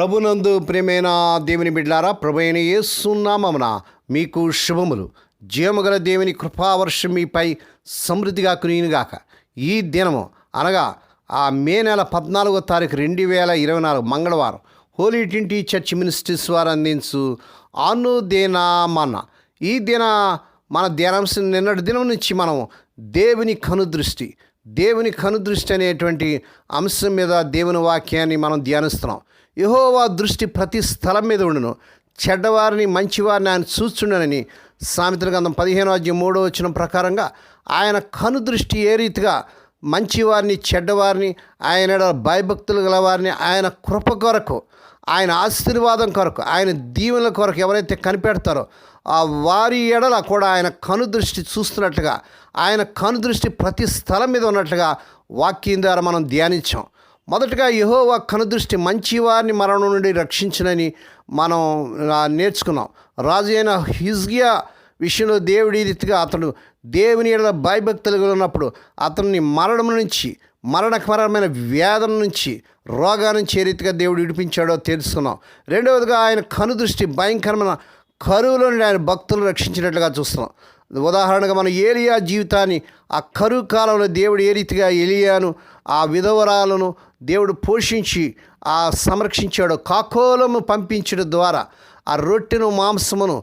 ప్రభునందు ప్రేమైన దేవుని బిడ్లారా ప్రభు అయిన మీకు శుభములు. జీవముగల దేవుని కృపావర్షం మీపై సమృద్ధిగా కునిగాక ఈ దినము అనగా ఆ మే నెల పద్నాలుగో తారీఖు రెండు వేల ఇరవై నాలుగు మంగళవారం హోలీ టింటి చర్చ్ మినిస్ట్రీస్ వారు అందించు అనుదేనామన్న ఈ దిన మన ధ్యానాంశం నిన్నటి దినం నుంచి మనం దేవుని కనుదృష్టి దేవుని కనుదృష్టి అనేటువంటి అంశం మీద దేవుని వాక్యాన్ని మనం ధ్యానిస్తున్నాం. యహోవా దృష్టి ప్రతి స్థలం మీద ఉండును. చెడ్డవారిని మంచివారిని ఆయన చూస్తుండనని సామెతల గంధం పదిహేను అధ్యయం మూడో వచ్చిన ప్రకారంగా ఆయన కనుదృష్టి ఏ రీతిగా మంచివారిని చెడ్డవారిని ఆయన భయభక్తులు గలవారిని ఆయన కృప కొరకు ఆయన ఆశీర్వాదం కొరకు ఆయన దీవెనల కొరకు ఎవరైతే కనిపెడతారో ఆ వారి ఎడల కూడా ఆయన కనుదృష్టి చూస్తున్నట్లుగా ఆయన కనుదృష్టి ప్రతి స్థలం మీద ఉన్నట్లుగా వాక్యం ద్వారా మనం ధ్యానించాం. మొదటగా యహోవా కనుదృష్టి మంచివారిని మరణం నుండి రక్షించనని మనం నేర్చుకున్నాం. రాజు అయిన హిజ్గియా విషయంలో దేవుడి రీతిగా అతడు దేవుని ఎడల భయభక్తులు ఉన్నప్పుడు అతన్ని మరణం నుంచి మరణకరమైన వేదన నుంచి రోగాల నుంచి ఏ రీతిగా దేవుడు విడిపించాడో తెలుసుకున్నాం. రెండవదిగా ఆయన కనుదృష్టి భయంకరమైన కరువులో నుండి ఆయన భక్తులను రక్షించినట్లుగా చూస్తున్నాం. ఉదాహరణగా మనం ఏలియా జీవితాన్ని ఆ కరువు కాలంలో దేవుడు ఏ రీతిగా ఎలియాను ఆ విధవరాలను దేవుడు పోషించి ఆ సంరక్షించాడు. కాకోలము పంపించడం ద్వారా ఆ రొట్టెను మాంసమును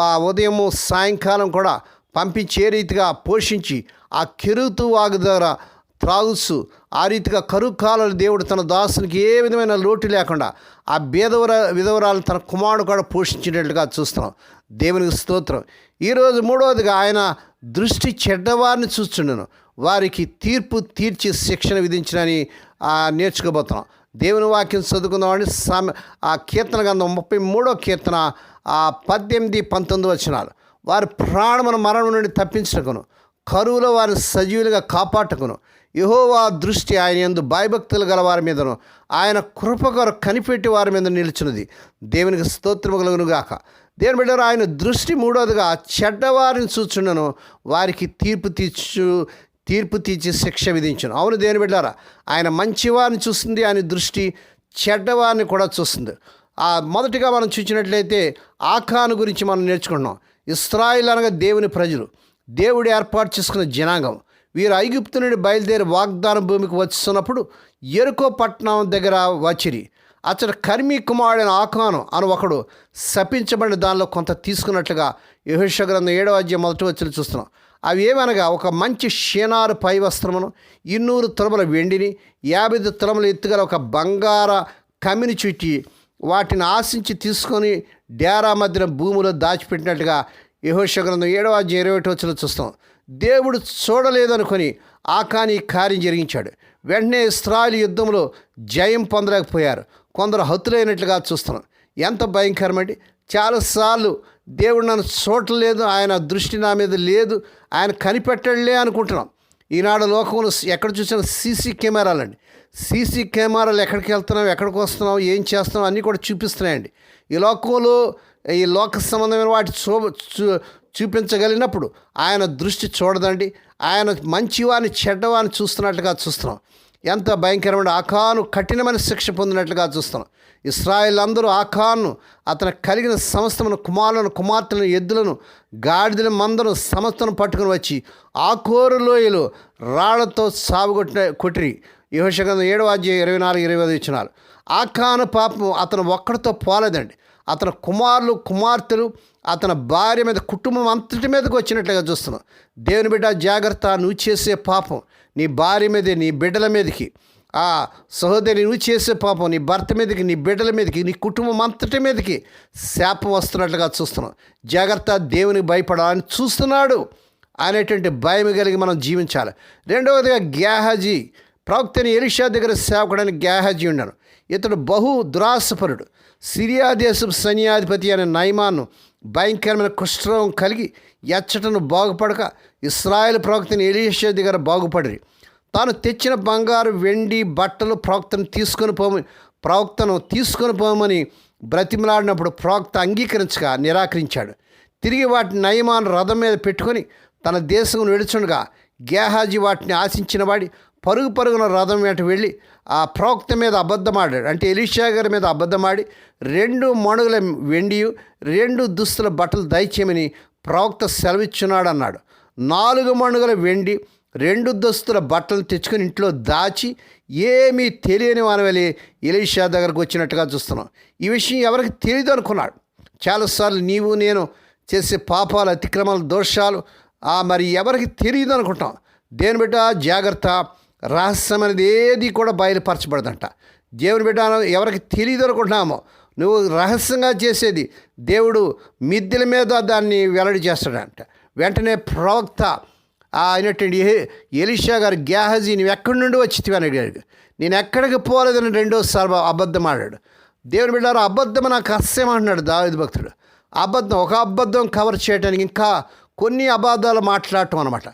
ఆ ఉదయము సాయంకాలం కూడా పంపించి ఏ రీతిగా పోషించి ఆ కెరుతు వాగు ద్వారా త్రాగుసు ఆ రీతిగా కరువు దేవుడు తన దాసునికి ఏ విధమైన లోటు లేకుండా ఆ బేదవర విధవరాలు తన కుమారుడు కూడా పోషించినట్లుగా చూస్తున్నాం. దేవునికి స్తోత్రం. ఈరోజు మూడవదిగా ఆయన దృష్టి చెడ్డవారిని చూస్తున్నాను వారికి తీర్పు తీర్చి శిక్షణ విధించినని నేర్చుకోబోతున్నాం. దేవుని వాక్యం చదువుకుందామని సమ ఆ కీర్తన గంధం ముప్పై మూడో కీర్తన ఆ పద్దెనిమిది పంతొమ్మిది వచ్చినారు వారి ప్రాణమును మరణం నుండి తప్పించటకును కరువులో వారిని సజీవులుగా కాపాడుకును యహోవా దృష్టి ఆయన ఎందు భయభక్తులు గల వారి మీదను ఆయన కృప కనిపెట్టి వారి మీద నిలిచినది దేవునికి స్తోత్రము కలుగును గాక దేవుని బిడ్డారు ఆయన దృష్టి మూడోదిగా చెడ్డవారిని చూచుండను వారికి తీర్పు తీర్చు తీర్పు తీర్చి శిక్ష విధించను. అవును దేని బిడ్డారా ఆయన మంచివారిని చూస్తుంది ఆయన దృష్టి చెడ్డవారిని కూడా చూస్తుంది. ఆ మొదటిగా మనం చూసినట్లయితే ఆఖాను గురించి మనం నేర్చుకుంటున్నాం. ఇస్రాయిల్ అనగా దేవుని ప్రజలు. దేవుడు ఏర్పాటు చేసుకున్న జనాంగం. వీరు ఐగుప్తు నుండి బయలుదేరి వాగ్దాన భూమికి వస్తున్నప్పుడు ఎరుకో పట్టణం దగ్గర వచ్చిరి. అతడు కర్మీ కుమారుడైన ఆకాను అని ఒకడు శపించబడిన దానిలో కొంత తీసుకున్నట్లుగా యహోష గ్రంథం ఏడవ అధ్యాయం మొదటి వచ్చి చూస్తున్నాం. అవి ఏమనగా ఒక మంచి షీనారు పై వస్త్రమును ఇన్నూరు తులముల వెండిని యాభై తులముల ఎత్తుగల ఒక బంగార కమిని చుట్టి వాటిని ఆశించి తీసుకొని డేరా మధ్యన భూమిలో దాచిపెట్టినట్టుగా యహోష గ్రంథం ఏడవ అధ్యాయం ఇరవై ఒకటి వచ్చిన చూస్తాం. దేవుడు చూడలేదనుకొని ఆకాని కార్యం జరిగించాడు. వెంటనే ఇస్రాయల్ యుద్ధంలో జయం పొందలేకపోయారు. కొందరు హతులైనట్లుగా చూస్తున్నాం. ఎంత భయంకరమండి. చాలాసార్లు దేవుడు నన్ను చూడలేదు ఆయన దృష్టి నా మీద లేదు ఆయన కనిపెట్టలే అనుకుంటున్నాం. ఈనాడు లోకంలో ఎక్కడ చూసినా సీసీ కెమెరాలండి. సీసీ కెమెరాలు ఎక్కడికి వెళ్తున్నాం ఎక్కడికి వస్తున్నాం ఏం చేస్తున్నాం అన్నీ కూడా చూపిస్తున్నాయండి. ఈ లోకంలో ఈ లోక సంబంధమైన వాటి చూ చూ- చూపించగలిగినప్పుడు ఆయన దృష్టి చూడదండి. ఆయన మంచివాని చెడ్డవాని చూస్తున్నట్లుగా చూస్తున్నాం. ఎంత భయంకరమైన ఆఖాను కఠినమైన శిక్ష పొందినట్లుగా చూస్తున్నాం ఇస్రాయిల్ అందరూ ఆఖాను అతను కలిగిన సమస్తమైన కుమారులను కుమార్తెలను ఎద్దులను గాడిదల మందను సమస్తను పట్టుకుని వచ్చి ఆకోరు లోయలు రాళ్ళతో సాగుగొట్టిన కొట్టిరి. యువశగంధం ఏడవ అధ్యాయం ఇరవై నాలుగు ఇరవై ఐదు ఇచ్చినారు. ఆఖాను పాపం అతను ఒక్కడితో పోలేదండి. అతని కుమారులు కుమార్తెలు అతని భార్య మీద కుటుంబం అంతటి మీదకి వచ్చినట్లుగా చూస్తున్నాం. దేవుని బిడ్డ జాగ్రత్త నువ్వు చేసే పాపం. నీ భార్య మీద నీ బిడ్డల మీదకి ఆ సహోదరి నువ్వు చేసే పాపం నీ భర్త మీదకి నీ బిడ్డల మీదకి నీ కుటుంబం అంతటి మీదకి శాపం వస్తున్నట్లుగా చూస్తున్నాం. జాగ్రత్త దేవునికి భయపడాలని చూస్తున్నాడు అనేటువంటి భయం కలిగి మనం జీవించాలి. రెండవదిగా గ్యాహజీ ప్రవక్తని ఎలిషా దగ్గర సేవకుడని గ్యాహజీ ఉన్నాడు. ఇతడు బహు దురాసపరుడు సిరియా దేశపు సైన్యాధిపతి అనే నయమాను భయంకరమైన కుష్ఠరోగం కలిగి ఎచ్చటను బాగుపడక ఇస్రాయేల్ ప్రవక్తని ఎలిషా దగ్గర బాగుపడి తాను తెచ్చిన బంగారు వెండి బట్టలు ప్రవక్తను తీసుకొని పోమని ప్రవక్తను తీసుకొని పోమని బ్రతిమలాడినప్పుడు ప్రవక్త అంగీకరించగా నిరాకరించాడు. తిరిగి వాటిని నయమాను రథం మీద పెట్టుకొని తన దేశం విడుచుండగా గేహాజీ వాటిని ఆశించిన వాడి పరుగు పరుగున రథం వెంట వెళ్ళి ఆ ప్రవక్త మీద అబద్ధమాడాడు. అంటే ఎలిషా గారి మీద అబద్ధమాడి రెండు మణుగుల వెండి రెండు దుస్తుల బట్టలు దయచేయమని ప్రవక్త సెలవిచ్చున్నాడు అన్నాడు నాలుగు మణుగుల వెండి రెండు దుస్తుల బట్టలు తెచ్చుకొని ఇంట్లో దాచి ఏమీ తెలియని వానవలి ఎలీషా దగ్గరకు వచ్చినట్టుగా చూస్తున్నాం. ఈ విషయం ఎవరికి తెలియదు అనుకున్నాడు. చాలాసార్లు నీవు నేను చేసే పాపాలు అతిక్రమాలు దోషాలు మరి ఎవరికి తెలియదు అనుకుంటాం. దేని బిడ్డ జాగ్రత్త రహస్యం అనేది ఏది కూడా బయలుపరచబడదంట. దేవుని బిడ్డ ఎవరికి తెలియదు అనుకుంటున్నామో నువ్వు రహస్యంగా చేసేది దేవుడు మిద్దెల మీద దాన్ని వెల్లడి చేస్తాడంట. వెంటనే ప్రవక్త అయినటువంటి ఎలిషా గారు గ్యాహజీ నువ్వు ఎక్కడి నుండి వచ్చి అని అడిగాడు. నేను ఎక్కడికి పోలేదని రెండోసారి అబద్ధం ఆడాడు. దేవుని బిడ్డారు అబద్ధం నాకు అస్యం అంటున్నాడు దావిది భక్తుడు. అబద్ధం ఒక అబద్ధం కవర్ చేయడానికి ఇంకా కొన్ని అబద్ధాలు మాట్లాడటం అనమాట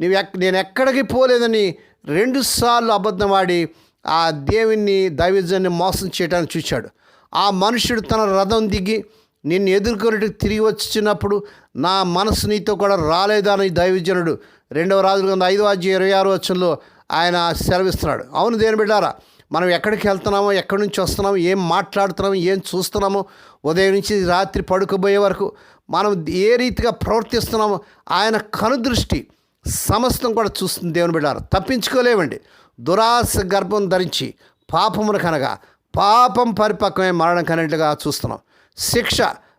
నువ్వు నేను ఎక్కడికి పోలేదని రెండుసార్లు అబద్ధం ఆడి ఆ దేవుణ్ణి దైవజన్ని మోసం చేయడానికి చూశాడు. ఆ మనుషుడు తన రథం దిగి నిన్ను ఎదుర్కొనేటికి తిరిగి వచ్చినప్పుడు నా మనసు నీతో కూడా రాలేదని అని దైవజనుడు రెండవ రాజుల కింద ఐదో అధ్యాయం ఇరవై ఆరు వచ్చంలో ఆయన సెలవిస్తున్నాడు. అవును దేని బిడ్డారా మనం ఎక్కడికి వెళ్తున్నామో ఎక్కడి నుంచి వస్తున్నామో ఏం మాట్లాడుతున్నామో ఏం చూస్తున్నామో ఉదయం నుంచి రాత్రి పడుకోబోయే వరకు మనం ఏ రీతిగా ప్రవర్తిస్తున్నామో ఆయన కనుదృష్టి సమస్తం కూడా చూస్తుంది దేవుని బిడ్డారు. తప్పించుకోలేవండి. దురాశ గర్భం ధరించి పాపమును కనగా పాపం పరిపక్వమే మరణం కనేట్టుగా చూస్తున్నాం. శిక్ష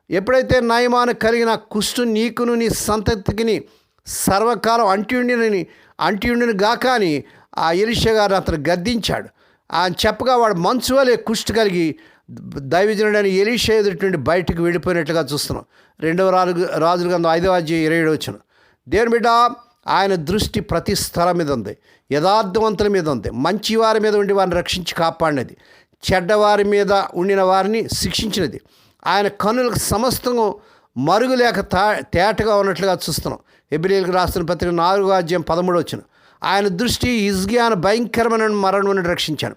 ఎప్పుడైతే నయమాను కలిగిన కుష్టు నీకును నీ సంతతికిని సర్వకాలం అంటియుండిని అంటియుండిని గాక అని ఆ ఎలిషా గారు అతను గద్దించాడు. ఆయన చెప్పగా వాడు మంచు వలె కుష్టి కలిగి దైవజనుడైన ఎలీష ఎదుటి బయటకు వెళ్ళిపోయినట్లుగా చూస్తున్నాం. రెండవ రాజు రాజుల గ్రంథం ఐదవ అధ్యాయం ఇరవై ఏడు వచ్చిన దేవుని బిడ్డ ఆయన దృష్టి ప్రతి స్థలం మీద ఉంది. యథార్థవంతుల మీద ఉంది. మంచి వారి మీద ఉండి వారిని రక్షించి కాపాడినది. చెడ్డవారి మీద ఉండిన వారిని శిక్షించినది. ఆయన కనులకు సమస్తము మరుగులేక తా తేటగా ఉన్నట్లుగా చూస్తున్నాం. ఎబ్రిల్కి రాస్తున్న పత్రిక నాలుగో అధ్యాయం పదమూడు వచ్చిన. ఆయన దృష్టి ఇజ్గియాను భయంకరమైన మరణం నుండి రక్షించాను.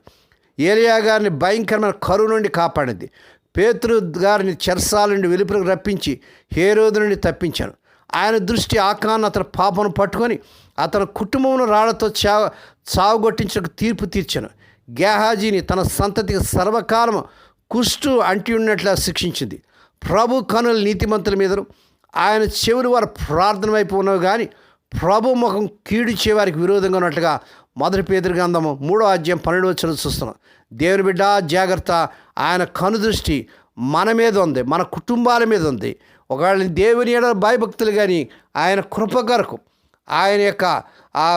ఏలియా గారిని భయంకరమైన కరువు నుండి కాపాడింది పేతురు గారిని చెరసాల నుండి వెలుపులకు రప్పించి హేరోదు నుండి తప్పించాను. ఆయన దృష్టి ఆకాన్ని అతని పాపను పట్టుకొని అతని కుటుంబమును రాళ్ళతో చా చావుగొట్టించిన తీర్పు తీర్చాను. గేహాజీని తన సంతతికి సర్వకాలం కుష్టు అంటి ఉన్నట్లు శిక్షించింది. ప్రభు కనుల నీతిమంతుల మీద ఆయన చెవులు వారి ప్రార్థన వైపు ఉన్నవి కానీ ప్రభు ముఖం కీడిచే వారికి విరోధంగా ఉన్నట్లుగా మొదటి పేదరి గ్రంథము మూడో అధ్యాయం పన్నెండు వచ్చిన చూస్తున్నాం. దేవుని బిడ్డ జాగ్రత్త ఆయన కనుదృష్టి మన మీద ఉంది మన కుటుంబాల మీద ఉంది. ఒకవేళ దేవుని ఎడ భయభక్తులు కానీ ఆయన కృప కొరకు ఆయన యొక్క ఆ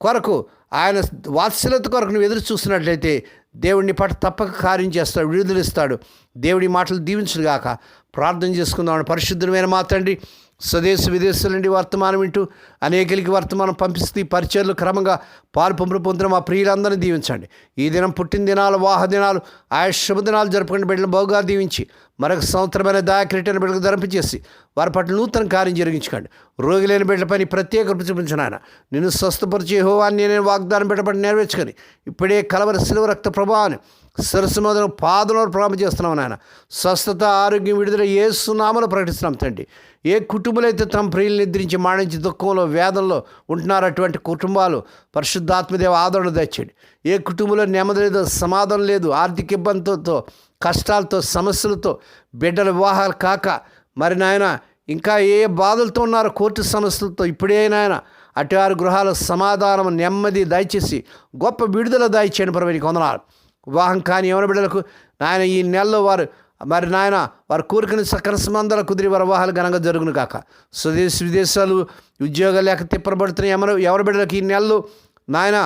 కొరకు ఆయన వాత్సల్యత కొరకు నువ్వు ఎదురు చూస్తున్నట్లయితే దేవుడిని పట్ల తప్పక కార్యం చేస్తాడు విడుదలిస్తాడు దేవుడి మాటలు దీవించుగాక ప్రార్థన చేసుకుందామని పరిశుద్ధమైన మా తండ్రి స్వదేశ విదేశాల నుండి వర్తమానం వింటూ అనేకలకి వర్తమానం పంపిస్తూ ఈ పరిచయాలు క్రమంగా పాలు పంపులు పొందిన మా ప్రియులందరినీ దీవించండి. ఈ దినం పుట్టిన దినాలు వాహ దినాలు ఆయా శుభదినాలు జరుపుకుని బిడ్డలు బహుగా దీవించి మరొక సంవత్సరమైన దాయక్రీటైన బిడ్డలకు ధరింపచేసి వారి పట్ల నూతన కార్యం జరిగించుకోండి. రోగి లేని బిడ్డలపై ప్రత్యేక కృప చూపించిన ఆయన నిన్ను స్వస్థపరిచే హోవాన్ని నేను వాగ్దానం బిడ్డపడి నెరవేర్చుకొని ఇప్పుడే కలవరి శిలువ రక్త ప్రభావాన్ని సరస్సు మొదలు పాదలో చేస్తున్నాం నాయన. స్వస్థత ఆరోగ్యం విడుదల ఏ సునామలు ప్రకటిస్తున్నాం తండ్రి. ఏ కుటుంబాలైతే తమ ప్రియులు నిద్రించి మాణించి దుఃఖంలో వేదంలో ఉంటున్నారో అటువంటి కుటుంబాలు పరిశుద్ధాత్మదేవ ఆదరణ తెచ్చండి ఏ కుటుంబంలో నెమ్మది లేదు సమాధానం లేదు ఆర్థిక ఇబ్బందులతో కష్టాలతో సమస్యలతో బిడ్డల వివాహాలు కాక మరి నాయన ఇంకా ఏ బాధలతో ఉన్నారో కోర్టు సమస్యలతో ఇప్పుడే నాయన అటువారి గృహాల సమాధానం నెమ్మది దయచేసి గొప్ప విడుదల దయచేయండి పరమని కొందనాలు వివాహం కాని యవన బిడ్డలకు నాయన ఈ నెలలో వారు మరి నాయన వారు కోరికను సకల సంబంధాల కుదిరి వారి వివాహాలు ఘనంగా జరుగును కాక స్వదేశ విదేశాలు ఉద్యోగాలు లేక తిప్పబడుతున్న ఎవరు ఎవరి బిడ్డలకు ఈ నెలలో నాయన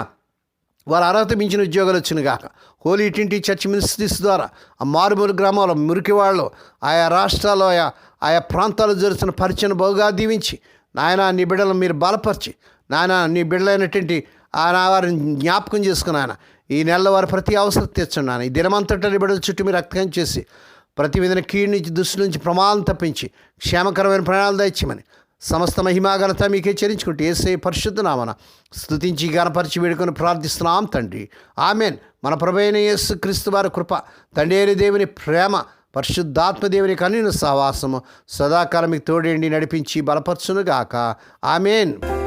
వారు అర్హత మించిన ఉద్యోగాలు వచ్చినాయి కాక హోలీ ట్వంటీ చర్చ్ మినిస్ట్రీస్ ద్వారా ఆ మారుమూరు గ్రామాల్లో మురికివాళ్ళు ఆయా రాష్ట్రాల్లో ఆయా ఆయా ప్రాంతాల్లో జరుగుతున్న పరిచయం బహుగా దీవించి నాయన నీ బిడ్డలను మీరు బలపరిచి నాయన నీ బిడ్డలైనటువంటి ఆయన వారిని జ్ఞాపకం చేసుకున్నాను ఈ నెలలో వారు ప్రతి అవసరం తెచ్చున్నాను ఈ దినమంతటా బిడ్డల చుట్టూ మీరు రక్తం చేసి ప్రతి విధన కీడు నుంచి దుష్టి నుంచి ప్రమాదం తప్పించి క్షేమకరమైన ప్రాణాలు దయచేయమని సమస్త మహిమాఘనత మీకే చెల్లించుకుంటే ఏసే పరిశుద్ధనామన స్థుతించి గణపరిచి వేడుకొని ప్రార్థిస్తున్నాం తండ్రి. ఆమెన్. మన ప్రభైన యేసు క్రీస్తు వారి కృప తండ్రి అయిన దేవుని ప్రేమ పరిశుద్ధాత్మ దేవుని సహవాసము సదాకాలం మీకు తోడేండి నడిపించి బలపరచునుగాక. ఆమెన్.